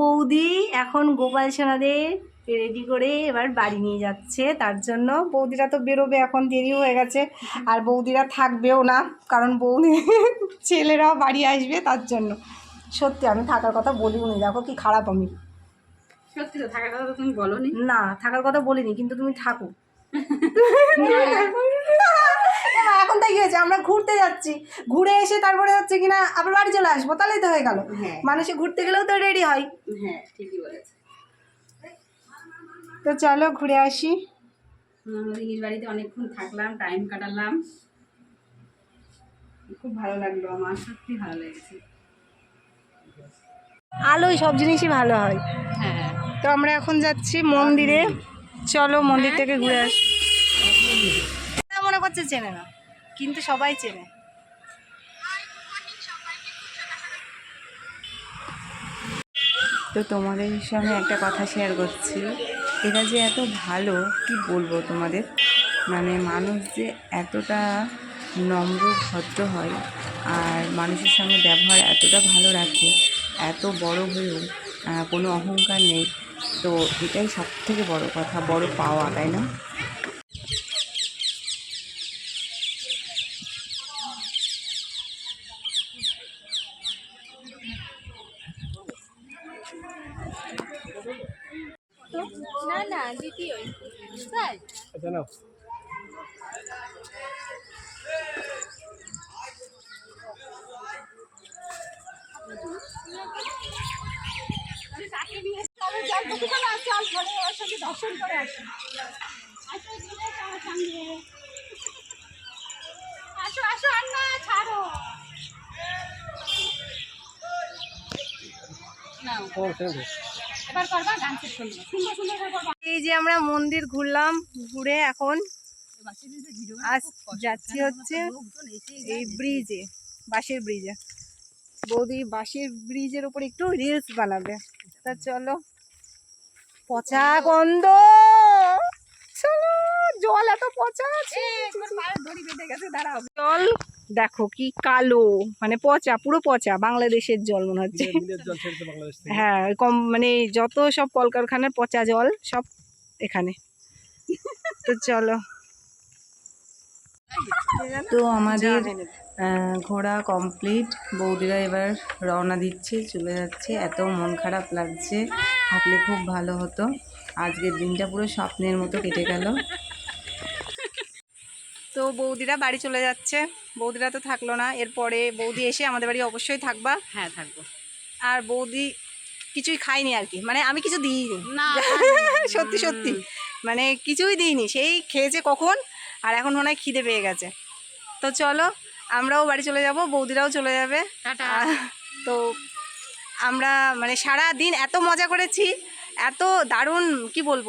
বৌদি এখন গোপাল সোনাদের রেডি করে এবার বাড়ি নিয়ে যাচ্ছে তার জন্য বৌদিরা তো বেরোবে এখন দেরি হয়ে গেছে। আর বৌদিরা থাকবেও না কারণ বৌদি ছেলেরাও বাড়ি আসবে তার জন্য। সত্যি আমি থাকার কথা বলিও নি দেখো কি খারাপ আমি। সত্যি তো থাকার কথা তো তুমি বলনি। না থাকার কথা বলিনি কিন্তু তুমি থাকো। এখন তাই হয়েছে আমরা ঘুরতে যাচ্ছি। ঘুরে এসে তারপরে হচ্ছে কিনা আবার বাড়ি চলে আসব তাহলেই তো হয়ে গেল। হ্যাঁ। মানুষে ঘুরতে গেলেও তো রেডি হয়। হ্যাঁ ঠিকই বলেছে। তো চলো ঘুরে আসি। দিদির বাড়িতে অনেকক্ষণ থাকলাম টাইম কাটালাম। খুব ভালো লাগল আমার সত্যি ভালো লেগেছে। আলোয় সব জিনিসই ভালো হয়। হ্যাঁ। তো আমরা এখন যাচ্ছি মন্দিরে। চলো মন্দির থেকে ঘুরে আসি। মনে করছে চেনে না। কিন্তু সবাই চেনে। তো তোমাদের সঙ্গে একটা কথা শেয়ার করছি। এরা যে এত ভালো, কি বলব তোমাদের? মানে মানুষ যে এতটা নম্র, ভদ্র হয় আর মানুষের সঙ্গে ব্যবহার এতটা ভালো রাখে, এত বড় হয়েও কোনো অহংকার নেই, তো এটাই সব থেকে বড় কথা, বড় পাওয়া, তাই না? না আসো আসো আন্না ছাড়ো। না এবার করবা গান শেষ করব সুন্দর সুন্দর করে করবা। এই যে আমরা মন্দির ঘুরলাম ঘুরে এখন আজ যাচ্ছি হচ্ছে এই ব্রিজে বাঁশের ব্রিজে। বৌদি বাঁশের ব্রিজের উপর একটু রিলস বানাবে। তা চলো। পচা গন্ধ! চলো জল এত পচা আছে। জল দেখো কি কালো মানে পচা পুরো পচা বাংলাদেশের জল মনে হচ্ছে। হ্যাঁ ওই কম মানে যত সব কলকারখানার পচা জল সব এখানে। তো চলো। তো আমাদের ঘোরা কমপ্লিট বৌদিরা এবার রওনা দিচ্ছে চলে যাচ্ছে। এত মন খারাপ লাগছে। থাকলে খুব ভালো হতো। আজকের দিনটা পুরো স্বপ্নের মতো কেটে গেল। তো বৌদিরা বাড়ি চলে যাচ্ছে। বৌদিরা তো থাকল না। এরপরে বৌদি এসে আমাদের বাড়ি অবশ্যই থাকবা। হ্যাঁ থাকব। আর বৌদি কিছুই খাইনি আর কি। মানে আমি কিছু দিইনি। না সত্যি সত্যি। মানে কিছুই দিইনি। সেই খেয়েছে কখন? আর এখন মনে হয় খিদে পেয়ে গেছে। তো চলো আমরাও বাড়ি চলে যাব বৌদিরাও চলে যাবে। তো আমরা মানে সারা দিন এত মজা করেছি। এত দারুণ কি বলব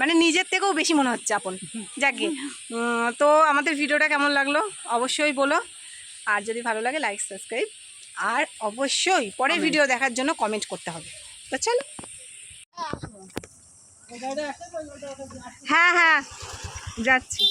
মানে নিজের থেকেও বেশি মনে হচ্ছে আপন। যাকে তো আমাদের ভিডিওটা কেমন লাগল? অবশ্যই বলো। আর যদি ভালো লাগে লাইক সাবস্ক্রাইব আর অবশ্যই পরের ভিডিও দেখার জন্য কমেন্ট করতে হবে। তো চলো। হ্যাঁ হ্যাঁ। যাচ্ছি।